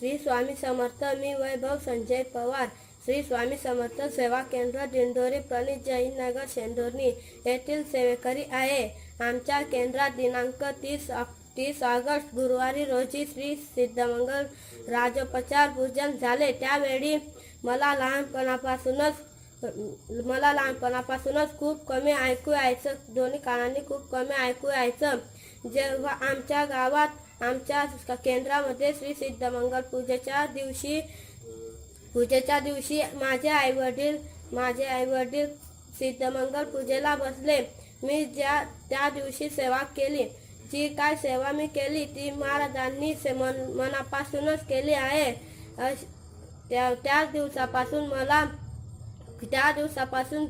श्री स्वामी समर्थ मी वैभव संजय पवार. श्री स्वामी समर्थ सेवा केंद्र दिंडोरी प्रणित जैननगर शेंदोर्णी येथील सेवेकरी आहे. आमच्या केंद्रात दिनांक तीस तीस ऑगस्ट गुरुवारी रोजी श्री सिद्धमंगल राजोपचार पूजन झाले. त्यावेळी मला लहानपणापासूनच मला लहानपणापासूनच खूप कमी ऐकू यायचं. दोन्ही कानांनी खूप कमी ऐकू यायचं. जेव्हा आमच्या गावात आमच्या केंद्रामध्ये श्री सिद्धमंगल पूजेच्या दिवशी पूजेच्या दिवशी माझे आईवडील माझे आईवडील सिद्धमंगल पूजेला बसले. मी ज्या त्या दिवशी सेवा केली. जी काय सेवा मी केली ती महाराजांनी से मन मनापासूनच केली आहे. त्या त्या त्याच दिवसापासून मला त्या दिवसापासून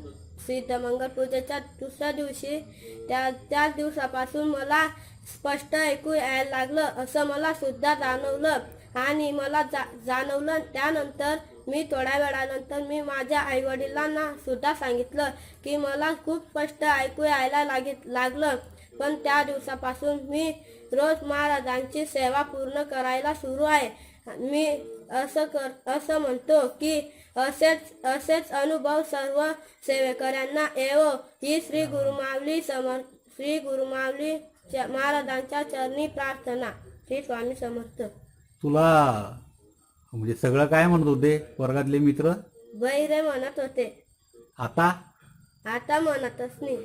सिद्धमंगल पूजेच्या दुसऱ्या दिवशी त्या त्याच दिवसापासून मला स्पष्ट ऐकू यायला लागलं असं मला सुद्धा जाणवलं. आणि मला जा जाणवलं त्यानंतर मी थोड्या वेळानंतर मी माझ्या आईवडिलांना सुद्धा सांगितलं की मला खूप स्पष्ट ऐकू यायला लागित लागलं. पण त्या दिवसापासून मी रोज महाराजांची सेवा पूर्ण करायला सुरू आहे. मी असं कर असं म्हणतो की असेच असेच अनुभव सर्व सेवेकऱ्यांना येवो. ही श्री गुरुमावली समर श्री गुरुमावली च्या- महाराजांच्या चरणी प्रार्थना. श्री स्वामी समर्थ. तुला म्हणजे सगळं काय म्हणत होते? वर्गातले मित्र? बैरे म्हणत होते. आता? आता म्हणतच नाही.